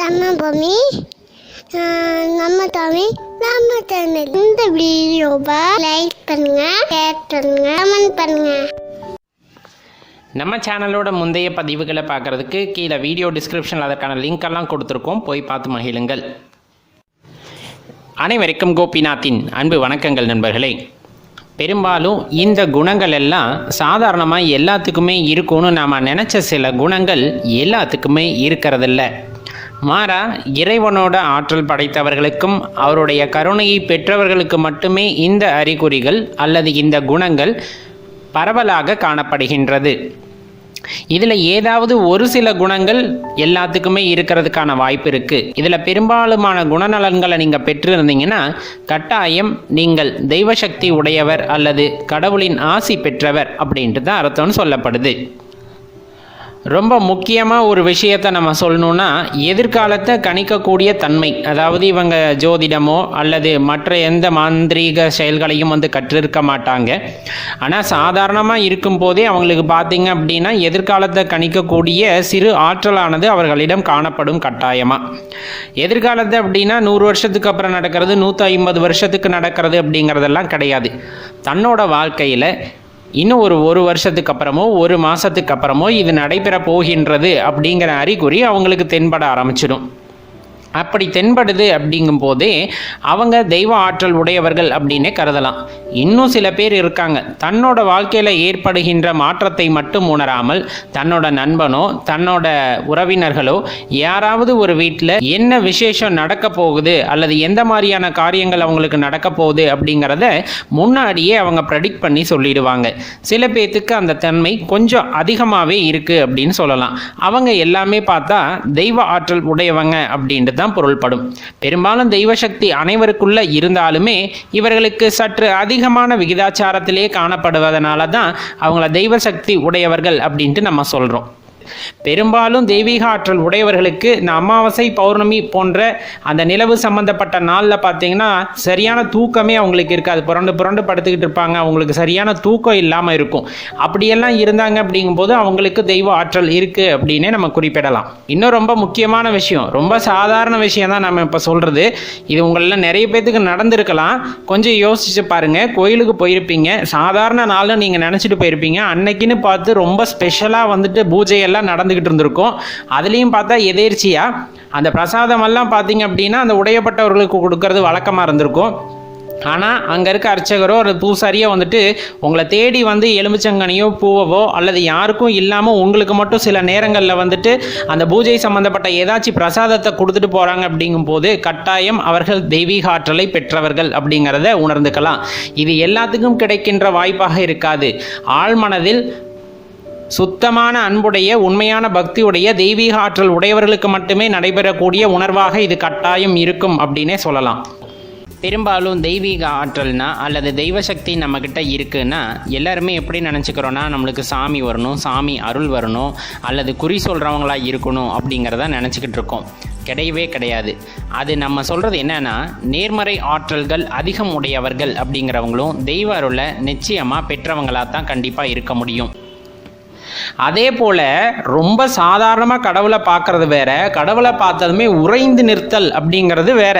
நம்ம பூமி நம்ம தமிழ் நம்ம தமிழ் இந்த வீடியோவை லைக் பண்ணுங்க ஷேர் பண்ணுங்க கமெண்ட் பண்ணுங்க. நம்ம சேனலோட முந்தைய பதிவுகளை பார்க்குறதுக்கு கீழே வீடியோ டிஸ்கிரிப்ஷனில் அதற்கான லிங்க் எல்லாம் கொடுத்துருக்கோம். போய் பார்த்து மகிழுங்கள். அனைவருக்கும் கோபிநாத்தின் அன்பு வணக்கங்கள் நண்பர்களே. பெரும்பாலும் இந்த குணங்கள் எல்லாம் சாதாரணமாக எல்லாத்துக்குமே இருக்கும்னு நாம் நினச்ச சில குணங்கள் எல்லாத்துக்குமே இருக்கிறதில்ல. மாறா இறைவனோட ஆற்றல் படைத்தவர்களுக்கும் அவருடைய கருணையை பெற்றவர்களுக்கு மட்டுமே இந்த அறிகுறிகள் அல்லது இந்த குணங்கள் பரவலாக காணப்படுகின்றது. இதில் ஏதாவது ஒரு சில குணங்கள் எல்லாத்துக்குமே இருக்கிறதுக்கான வாய்ப்பு இருக்கு. இதில் பெரும்பாலுமான குணநலன்களை நீங்கள் பெற்றிருந்தீங்கன்னா கட்டாயம் நீங்கள் தெய்வ சக்தி உடையவர் அல்லது கடவுளின் ஆசி பெற்றவர் அப்படின்ட்டு தான் அர்த்தம்னு சொல்லப்படுது. ரொம்ப முக்கியமாக ஒரு விஷயத்தை நம்ம சொல்லணும்னா எதிர்காலத்தை கணிக்கக்கூடிய தன்மை. அதாவது இவங்க ஜோதிடமோ அல்லது மற்ற எந்த மாந்திரீக செயல்களையும் வந்து கற்றிருக்க மாட்டாங்க. ஆனால் சாதாரணமாக இருக்கும்போதே அவங்களுக்கு பார்த்தீங்க அப்படின்னா எதிர்காலத்தை கணிக்கக்கூடிய சிறு ஆற்றலானது அவர்களிடம் காணப்படும் கட்டாயமாக எதிர்காலத்தை அப்படின்னா நூறு வருஷத்துக்கு அப்புறம் நடக்கிறது நூற்றி ஐம்பது வருஷத்துக்கு நடக்கிறது அப்படிங்கிறதெல்லாம் கிடையாது. தன்னோட வாழ்க்கையில் இன்னும் ஒரு ஒரு வருஷத்துக்கு அப்புறமோ ஒரு மாதத்துக்கு அப்புறமோ இது நடைபெற போகின்றது அப்படிங்கிற அறிகுறி அவங்களுக்கு தென்பட ஆரம்பிச்சிடும். அப்படி தென்படுது அப்படிங்கும் போதே அவங்க தெய்வ ஆற்றல் உடையவர்கள் அப்படின்னே கருதலாம். இன்னும் சில பேர் இருக்காங்க. தன்னோட வாழ்க்கையில் ஏற்படுகின்ற மாற்றத்தை மட்டும் உணராமல் தன்னோட நண்பனோ தன்னோட உறவினர்களோ யாராவது ஒரு வீட்டில் என்ன விசேஷம் நடக்க போகுது அல்லது எந்த மாதிரியான காரியங்கள் அவங்களுக்கு நடக்க போகுது அப்படிங்கிறத முன்னாடியே அவங்க ப்ரெடிக்ட் பண்ணி சொல்லிடுவாங்க. சில பேர்த்துக்கு அந்த தன்மை கொஞ்சம் அதிகமாகவே இருக்குது அப்படின்னு சொல்லலாம். அவங்க எல்லாமே பார்த்தா தெய்வ ஆற்றல் உடையவங்க அப்படின்ட்டு தான் பொருள்படும். பெரும்பாலும் தெய்வ சக்தி அனைவருக்குள்ள இருந்தாலுமே இவர்களுக்கு சற்று அதிகமான விகிதாச்சாரத்திலே காணப்படுவதனால தான் அவங்கள தெய்வ சக்தி உடையவர்கள் அப்படின்ட்டு நம்ம சொல்கிறோம் பெரும்பாலும் தெய்வீக ஆற்றல் உடையவர்களுக்கு இந்த அமாவாசை பௌர்ணமி போன்ற அந்த நிலவு சம்பந்தப்பட்ட நாளில் பார்த்தீங்கன்னா சரியான தூக்கமே அவங்களுக்கு இருக்காது புரண்டு புரண்டு படுத்துக்கிட்டு இருப்பாங்க. அவங்களுக்கு சரியான தூக்கம் இல்லாமல் இருக்கும். அப்படியெல்லாம் இருந்தாங்க அப்படிங்கும்போது அவங்களுக்கு தெய்வ ஆற்றல் இருக்குது அப்படின்னே நம்ம குறிப்பிடலாம். இன்னும் ரொம்ப முக்கியமான விஷயம் ரொம்ப சாதாரண விஷயம் தான் நம்ம இப்போ சொல்கிறது இது உங்களெல்லாம் நிறைய பேத்துக்கு நடந்திருக்கலாம். கொஞ்சம் யோசிச்சு பாருங்கள் கோயிலுக்கு போயிருப்பீங்க. சாதாரண நாளும் நீங்கள் நினச்சிட்டு போயிருப்பீங்க. அன்னைக்குன்னு பார்த்து ரொம்ப ஸ்பெஷலாக வந்துட்டு பூஜையெல்லாம் நடந்துக்கிட்டு இருந்திருக்கும். அதுலேயும் பார்த்தா எதேர்ச்சியாக அந்த பிரசாதமெல்லாம் பார்த்தீங்க அப்படின்னா அந்த உடையப்பட்டவர்களுக்கு கொடுக்கறது வழக்கமாக இருந்திருக்கும். ஆனால் அங்கே இருக்க அர்ச்சகரோ ஒரு பூசாரியோ வந்துட்டு உங்களை தேடி வந்து எலுமிச்சங்கனியோ பூவவோ அல்லது யாருக்கும் இல்லாமல் உங்களுக்கு மட்டும் சில நேரங்களில் வந்துட்டு அந்த பூஜை சம்மந்தப்பட்ட ஏதாச்சும் பிரசாதத்தை கொடுத்துட்டு போகிறாங்க அப்படிங்கும்போது கட்டாயம் அவர்கள் தெய்வீக ஆற்றலை பெற்றவர்கள் அப்படிங்கிறத உணர்ந்துக்கலாம். இது எல்லாத்துக்கும் கிடைக்கின்ற வாய்ப்பாக இருக்காது. ஆழ்மனதில் சுத்தமான அன்புடைய உண்மையான பக்தியுடைய தெய்வீக ஆற்றல் உடையவர்களுக்கு மட்டுமே நடைபெறக்கூடிய உணர்வாக இது கட்டாயம் இருக்கும் அப்படின்னே சொல்லலாம். பெரும்பாலும் தெய்வீக ஆற்றல்னா அல்லது தெய்வ சக்தி நம்மக்கிட்ட இருக்குன்னா எல்லாருமே எப்படி நினச்சிக்கிறோன்னா நம்மளுக்கு சாமி வரணும் சாமி அருள் வரணும் அல்லது குறி சொல்கிறவங்களா இருக்கணும் அப்படிங்கிறத நினச்சிக்கிட்டு இருக்கோம். கிடையவே கிடையாது. அது நம்ம சொல்கிறது என்னென்னா நேர்மறை ஆற்றல்கள் அதிகம் உடையவர்கள் அப்படிங்கிறவங்களும் தெய்வ அருளை நிச்சயமாக பெற்றவங்களாக தான் கண்டிப்பாக இருக்க முடியும். அதே போல ரொம்ப சாதாரணமாக கடவுளை பார்க்கறது வேற கடவுளை பார்த்ததுமே உறைந்து நிறுத்தல் அப்படிங்கிறது வேற.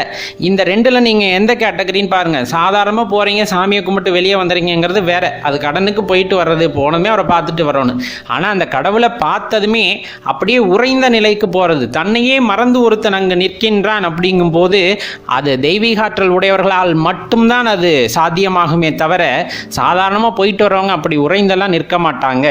இந்த ரெண்டில் நீங்கள் எந்த கேட்டகரின்னு பாருங்க. சாதாரணமாக போகிறீங்க சாமியை கும்பிட்டு வெளியே வந்துறீங்கிறது வேற. அது கடனுக்கு போயிட்டு வர்றது போனதுமே அவரை பார்த்துட்டு வரணும் ஆனால் அந்த கடவுளை பார்த்ததுமே அப்படியே உறைந்த நிலைக்கு போகிறது தன்னையே மறந்து ஒருத்தன் அங்கே நிற்கின்றான் அப்படிங்கும்போது அது தெய்வீகாற்றல் உடையவர்களால் மட்டும்தான் அது சாத்தியமாகுமே தவிர சாதாரணமாக போயிட்டு வரவங்க அப்படி உறைந்தெல்லாம் நிற்க மாட்டாங்க.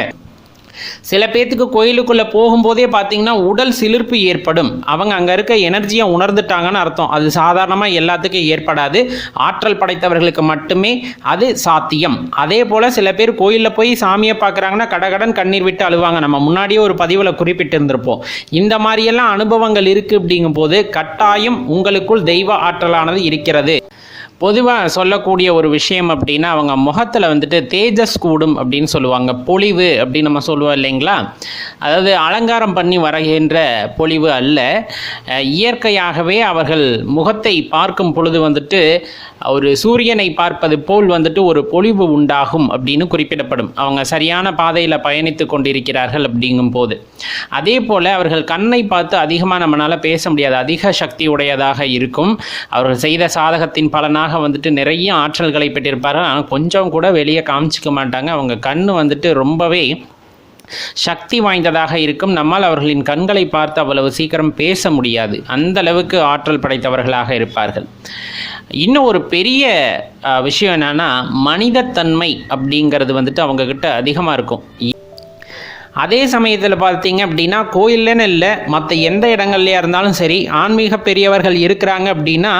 சில பேர்த்துக்கு கோயிலுக்குள்ளே போகும்போதே பார்த்தீங்கன்னா உடல் சிலிர்ப்பு ஏற்படும். அவங்க அங்கே இருக்க எனர்ஜியை உணர்ந்துட்டாங்கன்னு அர்த்தம். அது சாதாரணமாக எல்லாத்துக்கும் ஏற்படாது. ஆற்றல் படைத்தவர்களுக்கு மட்டுமே அது சாத்தியம். அதே போல் சில பேர் கோயிலில் போய் சாமியை பார்க்குறாங்கன்னா கடகடன் கண்ணீர் விட்டு அழுவாங்க. நம்ம முன்னாடியே ஒரு பதிவில் குறிப்பிட்டிருந்திருப்போம். இந்த மாதிரியெல்லாம் அனுபவங்கள் இருக்குது அப்படிங்கும்போது கட்டாயம் உங்களுக்குள் தெய்வ ஆற்றலானது இருக்கிறது. பொதுவாக சொல்லக்கூடிய ஒரு விஷயம் அப்படின்னா அவங்க முகத்தில் வந்துட்டு தேஜஸ் கூடும் அப்படின்னு சொல்லுவாங்க. பொலிவு அப்படின்னு நம்ம சொல்லுவோம் இல்லைங்களா? அதாவது அலங்காரம் பண்ணி வருகின்ற பொலிவு அல்ல. இயற்கையாகவே அவர்கள் முகத்தை பார்க்கும் பொழுது வந்துட்டு ஒரு சூரியனை பார்ப்பது போல் வந்துட்டு ஒரு பொலிவு உண்டாகும் அப்படின்னு குறிப்பிடப்படும். அவங்க சரியான பாதையில் பயணித்து கொண்டிருக்கிறார்கள் அப்படிங்கும் போது அதே போல் அவர்கள் கண்ணை பார்த்து அதிகமாக நம்மளால் பேச முடியாது. அதிக சக்தி உடையதாக இருக்கும். அவர்கள் செய்த சாதகத்தின் பலனாக வந்துட்டு நிறைய ஆற்றல்களை பெற்றிருப்பார்கள் ஆனால் கொஞ்சம் கூட வெளியே காமிச்சிக்க மாட்டாங்க. அவங்க கண் வந்துட்டு ரொம்பவே சக்தி வாய்ந்ததாக இருக்கும். நம்மால் அவர்களின் கண்களை பார்த்து அவ்வளவு சீக்கிரம் பேச முடியாது. அந்த அளவுக்கு ஆற்றல் படைத்தவர்களாக இருப்பார்கள். இன்னும் ஒரு பெரிய விஷயம் என்னன்னா மனிதத்தன்மை அப்படிங்கிறது வந்துட்டு அவங்க கிட்ட அதிகமாக இருக்கும். அதே சமயத்தில் பார்த்தீங்க அப்படின்னா கோயில்லன்னு இல்லை மற்ற எந்த இடங்கள்லையா இருந்தாலும் சரி ஆன்மீக பெரியவர்கள் இருக்கிறாங்க அப்படின்னா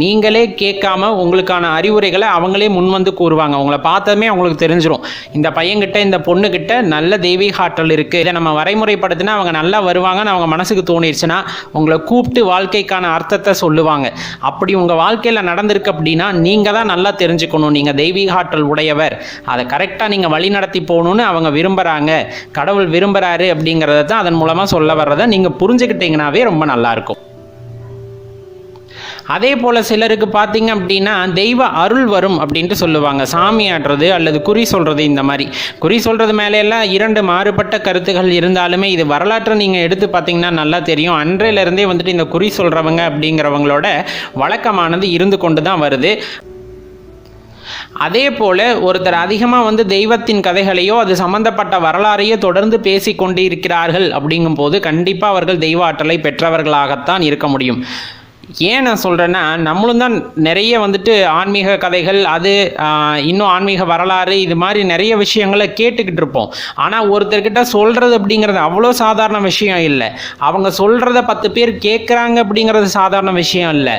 நீங்களே கேட்காம உங்களுக்கான அறிவுரைகளை அவங்களே முன்வந்து கூறுவாங்க. உங்களை பார்த்ததுமே அவங்களுக்கு தெரிஞ்சிடும் இந்த பையன்கிட்ட இந்த பொண்ணுக்கிட்ட நல்ல தெய்வீக ஆற்றல் இருக்குது இதை நம்ம வரைமுறைப்படுத்தினா அவங்க நல்லா வருவாங்கன்னு அவங்க மனசுக்கு தோணிடுச்சுன்னா உங்களை கூப்பிட்டு வாழ்க்கைக்கான அர்த்தத்தை சொல்லுவாங்க. அப்படி உங்கள் வாழ்க்கையில் நடந்திருக்கு அப்படின்னா நீங்கள் தான் நல்லா தெரிஞ்சுக்கணும். நீங்கள் தெய்வீக ஆற்றல் உடையவர். அதை கரெக்டாக நீங்கள் வழி நடத்தி போகணும்னு அவங்க விரும்புகிறாங்க கடவுள் விரும்புகிறாரு அப்படிங்கிறத தான் அதன் மூலமாக சொல்ல வர்றதை நீங்கள் புரிஞ்சுக்கிட்டீங்கன்னாவே ரொம்ப நல்லாயிருக்கும். அதே போல் சிலருக்கு பார்த்தீங்க அப்படின்னா தெய்வ அருள் வரும் அப்படின்ட்டு சொல்லுவாங்க. சாமி ஆடுறது அல்லது குறி சொல்கிறது இந்த மாதிரி. குறி சொல்கிறது மேலேயெல்லாம் இரண்டு மாறுபட்ட கருத்துகள் இருந்தாலுமே இது வரலாற்றை நீங்கள் எடுத்து பார்த்தீங்கன்னா நல்லா தெரியும். அன்றையிலிருந்தே வந்துட்டு இந்த குறி சொல்கிறவங்க அப்படிங்கிறவங்களோட வழக்கமானது இருந்து கொண்டு தான் வருது. அதே போல ஒருத்தர் அதிகமாக வந்து தெய்வத்தின் கதைகளையோ அது சம்பந்தப்பட்ட வரலாறையோ தொடர்ந்து பேசி கொண்டிருக்கிறார்கள் அப்படிங்கும்போது கண்டிப்பாக அவர்கள் தெய்வ ஆற்றலை பெற்றவர்களாகத்தான் இருக்க முடியும். ஏன் நான் சொல்கிறேன்னா நம்மளும் தான் நிறைய வந்துட்டு ஆன்மீக கதைகள் அது இன்னும் ஆன்மீக வரலாறு இது மாதிரி நிறைய விஷயங்களை கேட்டுக்கிட்டு இருப்போம். ஆனால் ஒருத்தர்கிட்ட சொல்கிறது அப்படிங்கிறது அவ்வளோ சாதாரண விஷயம் இல்லை. அவங்க சொல்கிறத பத்து பேர் கேட்குறாங்க அப்படிங்கிறது சாதாரண விஷயம் இல்லை.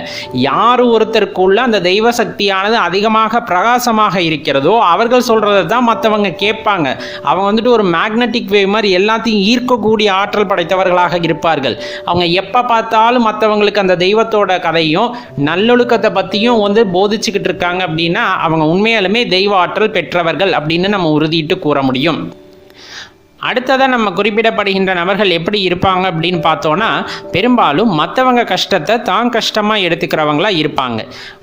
யார் ஒருத்தருக்குள்ள அந்த தெய்வ சக்தியானது அதிகமாக பிரகாசமாக இருக்கிறதோ அவர்கள் சொல்கிறத தான் மற்றவங்க கேட்பாங்க. அவங்க வந்துட்டு ஒரு மேக்னெட்டிக் வேவ் மாதிரி எல்லாத்தையும் ஈர்க்கக்கூடிய ஆற்றல் படைத்தவர்களாக இருப்பார்கள். அவங்க எப்போ பார்த்தாலும் மற்றவங்களுக்கு அந்த தெய்வத்தோட கதையும் நல்லொழுக்கத்தை பற்றியும் வந்து போதிச்சுக்கிட்டு இருக்காங்க அப்படின்னா அவங்க உண்மையாலுமே தெய்வ ஆற்றல் பெற்றவர்கள் அப்படின்னு நம்ம உறுதியிட்டு கூற முடியும். அடுத்ததாக நம்ம குறிப்பிடப்படுகின்ற நபர்கள் எப்படி இருப்பாங்க அப்படின்னு பார்த்தோன்னா பெரும்பாலும் மற்றவங்க கஷ்டத்தை தான் கஷ்டமாக எடுத்துக்கிறவங்களா இருப்பாங்க.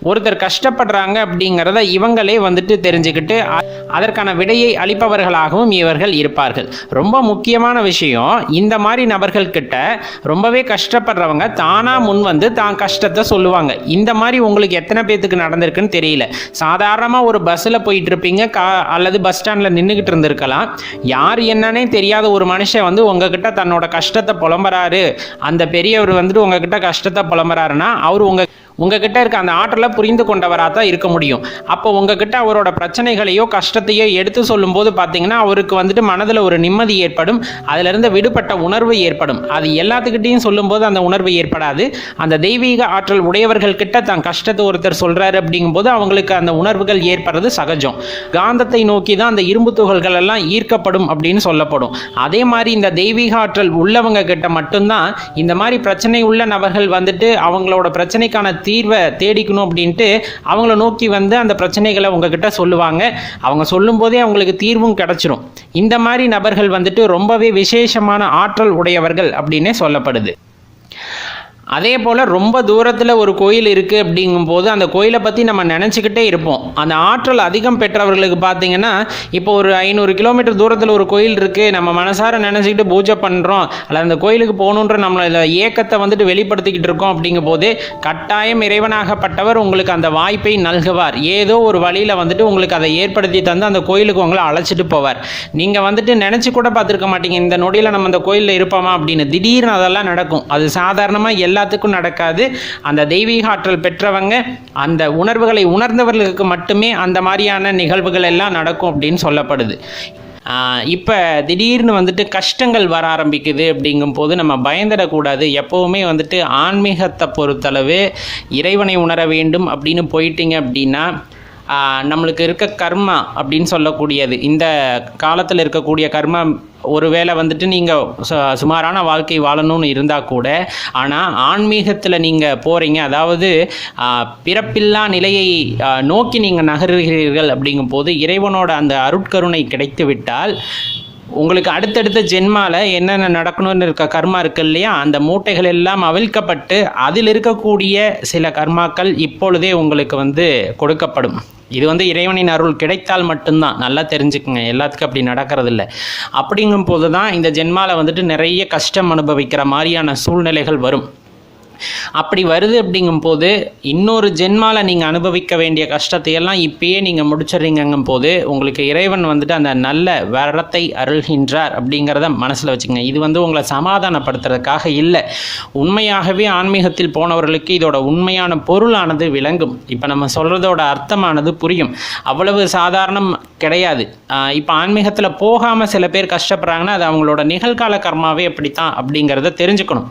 ஒருத்தர் கஷ்டப்படுறாங்க அப்படிங்கிறத இவங்களே வந்துட்டு தெரிஞ்சுக்கிட்டு அதற்கான விடையை அளிப்பவர்களாகவும் இவர்கள் இருப்பார்கள். ரொம்ப முக்கியமான விஷயம் இந்த மாதிரி நபர்கள் கிட்ட ரொம்பவே கஷ்டப்படுறவங்க தானாக முன் வந்து தான் கஷ்டத்தை சொல்லுவாங்க. இந்த மாதிரி உங்களுக்கு எத்தனை பேத்துக்கு நடந்திருக்குன்னு தெரியல. சாதாரணமாக ஒரு பஸ்ஸில் போயிட்டு இருப்பீங்க கா அல்லது பஸ் ஸ்டாண்டில் நின்றுக்கிட்டு இருந்திருக்கலாம். யார் என்னன்னே தெரியாத ஒரு மனுஷன் வந்து உங்ககிட்ட தன்னோட கஷ்டத்தை புலம்புறாரு. அந்த பெரியவர் வந்துட்டு உங்ககிட்ட கஷ்டத்தை புலம்புறாருன்னா அவர் உங்க உங்ககிட்ட இருக்க அந்த ஆற்றலை புரிந்து கொண்டவராக தான் இருக்க முடியும். அப்போ உங்ககிட்ட அவரோட பிரச்சனைகளையோ கஷ்டத்தையோ எடுத்து சொல்லும்போது பார்த்தீங்கன்னா அவருக்கு வந்துட்டு மனதில் ஒரு நிம்மதி ஏற்படும். அதிலிருந்து விடுபட்ட உணர்வு ஏற்படும். அது எல்லாத்துக்கிட்டையும் சொல்லும்போது அந்த உணர்வு ஏற்படாது. அந்த தெய்வீக ஆற்றல் உடையவர்கள் கிட்ட தன் கஷ்டத்தை ஒருத்தர் சொல்கிறாரு அப்படிங்கும்போது அவங்களுக்கு அந்த உணர்வுகள் ஏற்படுறது சகஜம். காந்தத்தை நோக்கி தான் அந்த இரும்பு துகள்கள் எல்லாம் ஈர்க்கப்படும் அப்படின்னு சொல்லப்படும். அதே மாதிரி இந்த தெய்வீக ஆற்றல் உள்ளவங்க கிட்ட மட்டும்தான் இந்த மாதிரி பிரச்சனை உள்ள நபர்கள் வந்துட்டு அவங்களோட பிரச்சனைக்கான தீர்வை தேடிக்கணும் அப்படின்ட்டு அவங்கள நோக்கி வந்து அந்த பிரச்சனைகளை உங்ககிட்ட சொல்லுவாங்க. அவங்க சொல்லும்போதே அவங்களுக்கு தீர்வும் கிடச்சிரும். இந்த மாதிரி நபர்கள் வந்துட்டு ரொம்பவே விசேஷமான ஆற்றல் உடையவர்கள் அப்படின்னே சொல்லப்படுது. அதே போல் ரொம்ப தூரத்தில் ஒரு கோயில் இருக்குது அப்படிங்கும்போது அந்த கோயிலை பற்றி நம்ம நினச்சிக்கிட்டே இருப்போம். அந்த ஆற்றல் அதிகம் பெற்றவர்களுக்கு பார்த்தீங்கன்னா இப்போ ஒரு ஐநூறு கிலோமீட்டர் தூரத்தில் ஒரு கோயில் இருக்குது நம்ம மனசார நினச்சிக்கிட்டு பூஜை பண்ணுறோம் அல்ல அந்த கோயிலுக்கு போகணுன்ற நம்மளோட ஏக்கத்தை வந்துட்டு வெளிப்படுத்திக்கிட்டு இருக்கோம் அப்படிங்கும்போது கட்டாயம் இறைவனாகப்பட்டவர் உங்களுக்கு அந்த வாய்ப்பை நல்குவார். ஏதோ ஒரு வழியில் வந்துட்டு உங்களுக்கு அதை ஏற்படுத்தி தந்து அந்த கோயிலுக்கு உங்களை அழைச்சிட்டு போவார். நீங்கள் வந்துட்டு நினச்சி கூட பார்த்துருக்க மாட்டீங்க இந்த நொடியில் நம்ம அந்த கோயிலில் இருப்போமா அப்படின்னு. திடீர்னு அதெல்லாம் நடக்கும். அது சாதாரணமாக எல்லாத்துக்கும் நடக்காது. அந்த தெய்வீக ஆற்றல் பெற்றவங்க அந்த உணர்வுகளை உணர்ந்தவர்களுக்கு மட்டுமே அந்த மாதிரியான நிகழ்வுகள் எல்லாம் நடக்கும் அப்படின்னு சொல்லப்படுது. இப்போ திடீர்னு வந்துட்டு கஷ்டங்கள் வர ஆரம்பிக்குது அப்படிங்கும்போது நம்ம பயந்துடக்கூடாது. எப்போவுமே வந்துட்டு ஆன்மீகத்தை பொறுத்தளவு இறைவனை உணர வேண்டும் அப்படின்னு போயிட்டீங்க அப்படின்னா நம்மளுக்கு இருக்க கர்மா அப்படின்னு சொல்லக்கூடியது. இந்த காலத்தில் இருக்கக்கூடிய கர்மா ஒருவேளை வந்துட்டு நீங்கள் சுமாரான வாழ்க்கை வாழணும்னு இருந்தால் கூட ஆனால் ஆன்மீகத்தில் நீங்கள் போகிறீங்க அதாவது பிறப்பில்லா நிலையை நோக்கி நீங்கள் நகருகிறீர்கள் அப்படிங்கும்போது இறைவனோட அந்த அருட்கருணை கிடைத்து விட்டால் உங்களுக்கு அடுத்தடுத்த ஜென்மால என்னென்ன நடக்கணும்னு இருக்க கர்மா இருக்கு இல்லையா? அந்த மூட்டைகள் எல்லாம் அவிழ்க்கப்பட்டு அதில் இருக்கக்கூடிய சில கர்மாக்கள் இப்பொழுதே உங்களுக்கு வந்து கொடுக்கப்படும். இது வந்து இறைவனின் அருள் கிடைத்தால் மட்டும்தான். நல்லா தெரிஞ்சுக்குங்க. எல்லாத்துக்கும் அப்படி நடக்கிறதில்ல. அப்படிங்கும் போது தான் இந்த ஜென்மாவில் வந்துட்டு நிறைய கஷ்டம் அனுபவிக்கிற மாதிரியான சூழ்நிலைகள் வரும். அப்படி வருது அப்படிங்கும்போது இன்னொரு ஜென்மால நீங்கள் அனுபவிக்க வேண்டிய கஷ்டத்தையெல்லாம் இப்பயே நீங்கள் முடிச்சிடுறீங்கங்கும் போது உங்களுக்கு இறைவன் வந்துட்டு அந்த நல்ல வரத்தை அருள்கின்றார் அப்படிங்கிறத மனசில் வச்சுக்கங்க. இது வந்து உங்களை சமாதானப்படுத்துறதுக்காக இல்லை. உண்மையாகவே ஆன்மீகத்தில் போனவர்களுக்கு இதோட உண்மையான பொருளானது விளங்கும். இப்போ நம்ம சொல்கிறதோட அர்த்தமானது புரியும். அவ்வளவு சாதாரணம் கிடையாது. இப்போ ஆன்மீகத்தில் போகாமல் சில பேர் கஷ்டப்படுறாங்கன்னா அது அவங்களோட நிகழ்கால கர்மாவே அப்படித்தான் அப்படிங்கிறத தெரிஞ்சுக்கணும்.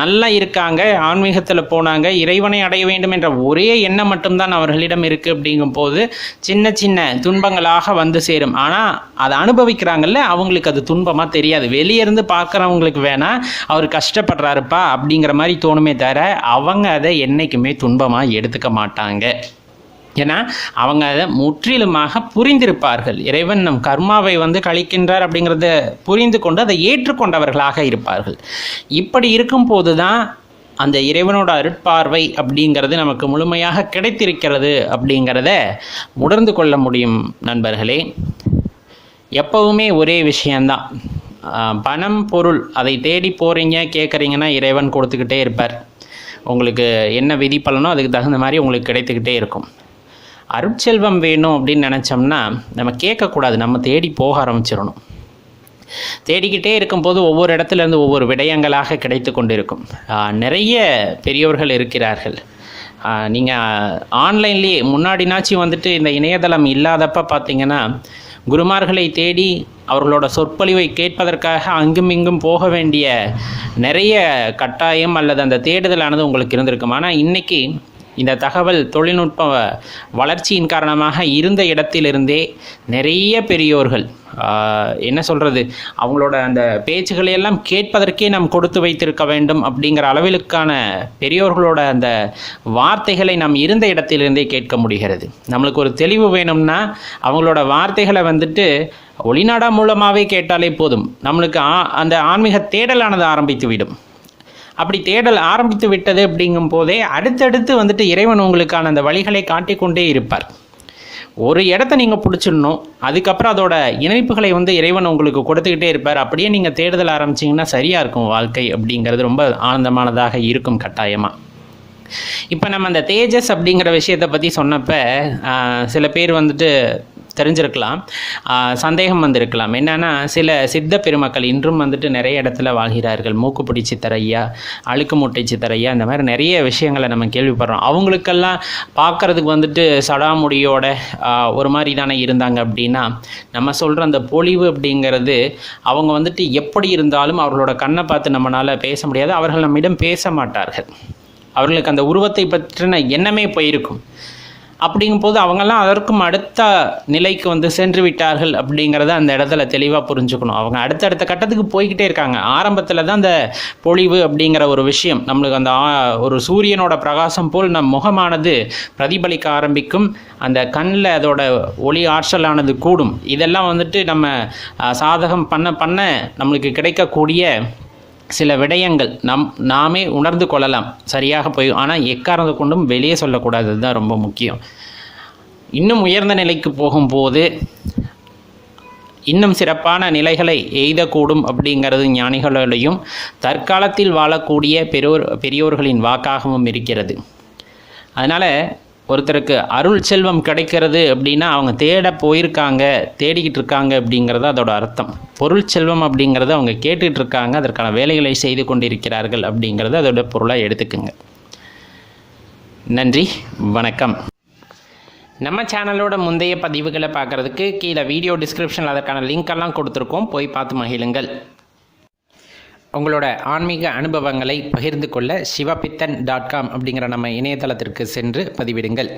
நல்லா இருக்காங்க ஆன்மீகத்தில் போனாங்க. இறைவனை அடைய வேண்டும் என்ற ஒரே எண்ணம் மட்டும்தான் அவர்களிடம் இருக்குது அப்படிங்கும்போது சின்ன சின்ன துன்பங்களாக வந்து சேரும். ஆனால் அதை அனுபவிக்கிறாங்கல்ல அவங்களுக்கு அது துன்பமாக தெரியாது. வெளியேருந்து பார்க்குறவங்களுக்கு வேணால் அவர் கஷ்டப்படுறாருப்பா அப்படிங்கிற மாதிரி தோணுமே தவிர அவங்க அதை என்றைக்குமே துன்பமாக எடுத்துக்க மாட்டாங்க. ஏன்னா அவங்க அதை முற்றிலுமாக புரிந்திருப்பார்கள். இறைவன் நம் கர்மாவை வந்து கழிக்கின்றார் அப்படிங்கிறத புரிந்து கொண்டு அதை ஏற்றுக்கொண்டவர்களாக இருப்பார்கள். இப்படி இருக்கும்போது தான் அந்த இறைவனோட அருட்பார்வை அப்படிங்கிறது நமக்கு முழுமையாக கிடைத்திருக்கிறது அப்படிங்கிறத உணர்ந்து கொள்ள முடியும் நண்பர்களே. எப்பவுமே ஒரே விஷயந்தான் பணம் பொருள் அதை தேடி போகிறீங்க கேட்குறீங்கன்னா இறைவன் கொடுத்துக்கிட்டே இருப்பார். உங்களுக்கு என்ன விதி பலனோ அதுக்கு தகுந்த மாதிரி உங்களுக்கு கிடைத்துக்கிட்டே இருக்கும். அருட்செல்வம் வேணும் அப்படின்னு நினச்சோம்னா நம்ம கேட்கக்கூடாது நம்ம தேடி போக ஆரம்பிச்சிடணும். தேடிக்கிட்டே இருக்கும்போது ஒவ்வொரு இடத்துலேருந்து ஒவ்வொரு விடயங்களாக கிடைத்து கொண்டிருக்கும். நிறைய பெரியவர்கள் இருக்கிறார்கள். நீங்கள் ஆன்லைன்லேயே முன்னாடினாச்சும் வந்துட்டு இந்த இணையதளம் இல்லாதப்ப பார்த்தீங்கன்னா குருமார்களை தேடி அவர்களோட சொற்பொழிவை கேட்பதற்காக அங்கும் இங்கும் போக வேண்டிய நிறைய கட்டாயம் அல்லது அந்த தேடுதலானது உங்களுக்கு இருந்திருக்கும். ஆனால் இன்னைக்கு இந்த தகவல் தொழில்நுட்ப வளர்ச்சியின் காரணமாக இருந்த இடத்திலிருந்தே நிறைய பெரியோர்கள் என்ன சொல்கிறது அவங்களோட அந்த பேச்சுகளையெல்லாம் கேட்பதற்கே நாம் கொடுத்து வைத்திருக்க வேண்டும் அப்படிங்கிற அளவிலுக்கான பெரியோர்களோட அந்த வார்த்தைகளை நாம் இருந்த இடத்திலிருந்தே கேட்க முடிகிறது. நம்மளுக்கு ஒரு தெளிவு வேணும்னா அவங்களோட வார்த்தைகளை வந்துட்டு ஒளிநாடா மூலமாகவே கேட்டாலே போதும். நம்மளுக்கு ஆ- அந்த ஆன்மீக தேடலானது ஆரம்பித்து விடும் அப்படி தேடல் ஆரம்பித்து விட்டது அப்படிங்கும் போதே அடுத்தடுத்து வந்துட்டு இறைவன் உங்களுக்கான அந்த வழிகளை காட்டிக்கொண்டே இருப்பார். ஒரு இடத்த நீங்கள் பிடிச்சிடணும் அதுக்கப்புறம் அதோட இணைப்புகளை வந்து இறைவன் உங்களுக்கு கொடுத்துக்கிட்டே இருப்பார். அப்படியே நீங்கள் தேடுதல் ஆரம்பிச்சிங்கன்னா சரியாக இருக்கும் வாழ்க்கை அப்படிங்கிறது ரொம்ப ஆனந்தமானதாக இருக்கும் கட்டாயமாக இப்போ நம்ம அந்த தேஜஸ் அப்படிங்கிற விஷயத்தை பற்றி சொன்னப்போ சில பேர் வந்துட்டு தெரிஞ்சிருக்கலாம். சந்தேகம் வந்திருக்கலாம். என்னென்னா சில சித்த பெருமக்கள் இன்றும் வந்துட்டு நிறைய இடத்துல வாழ்கிறார்கள். மூக்குப்பிடி சித்தரையா அழுக்கு மூட்டை சித்தரையா இந்த மாதிரி நிறைய விஷயங்களை நம்ம கேள்விப்படுறோம். அவங்களுக்கெல்லாம் பார்க்கறதுக்கு வந்துட்டு சடாமுடியோட ஒரு மாதிரி தானே இருந்தாங்க அப்படின்னா நம்ம சொல்கிற அந்த பொழிவு அப்படிங்கிறது அவங்க வந்துட்டு எப்படி இருந்தாலும் அவர்களோட கண்ணை பார்த்து நம்மளால் பேச முடியாது. அவர்கள் நம்மிடம் பேச மாட்டார்கள். அவர்களுக்கு அந்த உருவத்தை பற்றின எண்ணமே போயிருக்கும். அப்படிங்கும்போது அவங்கெல்லாம் அதற்கும் அடுத்த நிலைக்கு வந்து சென்று விட்டார்கள் அப்படிங்கிறத அந்த இடத்துல தெளிவாக புரிஞ்சுக்கணும். அவங்க அடுத்தடுத்த கட்டத்துக்கு போய்கிட்டே இருக்காங்க. ஆரம்பத்தில் தான் அந்த பொழிவு அப்படிங்கிற ஒரு விஷயம். நம்மளுக்கு அந்த ஒரு சூரியனோட பிரகாசம் போல் நம் முகமானது பிரதிபலிக்க ஆரம்பிக்கும். அந்த கண்ணில் அதோட ஒளி ஆற்றலானது கூடும். இதெல்லாம் வந்துட்டு நம்ம சாதகம் பண்ண பண்ண நம்மளுக்கு கிடைக்கக்கூடிய சில விடயங்கள் நம் நாமே உணர்ந்து கொள்ளலாம். சரியாக போய் ஆனால் எக்காரணத்தை கொண்டும் வெளியே சொல்லக்கூடாது. தான் ரொம்ப முக்கியம். இன்னும் உயர்ந்த நிலைக்கு போகும்போது இன்னும் சிறப்பான நிலைகளை எய்தக்கூடும் அப்படிங்கிறது ஞானிகளோடையும் தற்காலத்தில் வாழக்கூடிய பெரியோர் பெரியோர்களின் வாக்காகவும் இருக்கிறது. அதனால் ஒருத்தருக்கு அருள் செல்வம் கிடைக்கிறது அப்படின்னா அவங்க தேட போயிருக்காங்க தேடிக்கிட்டு இருக்காங்க அப்படிங்கிறது அதோட அர்த்தம். பொருள் செல்வம் அப்படிங்கிறத அவங்க கேட்டுக்கிட்டு இருக்காங்க அதற்கான வேலைகளை செய்து கொண்டிருக்கிறார்கள் அப்படிங்கிறது அதோட பொருளாக எடுத்துக்குங்க. நன்றி வணக்கம். நம்ம சேனலோட முந்தைய பதிவுகளை பார்க்குறதுக்கு கீழே வீடியோ டிஸ்கிரிப்ஷனில் அதற்கான லிங்க் எல்லாம் கொடுத்துருக்கோம். போய் பார்த்து மகிழுங்கள். உங்களோட ஆன்மீக அனுபவங்களை பகிர்ந்து கொள்ள சிவபித்தன் டாட் காம் அப்படிங்கிற நம்ம இணையதளத்திற்கு சென்று பதிவிடுங்கள்.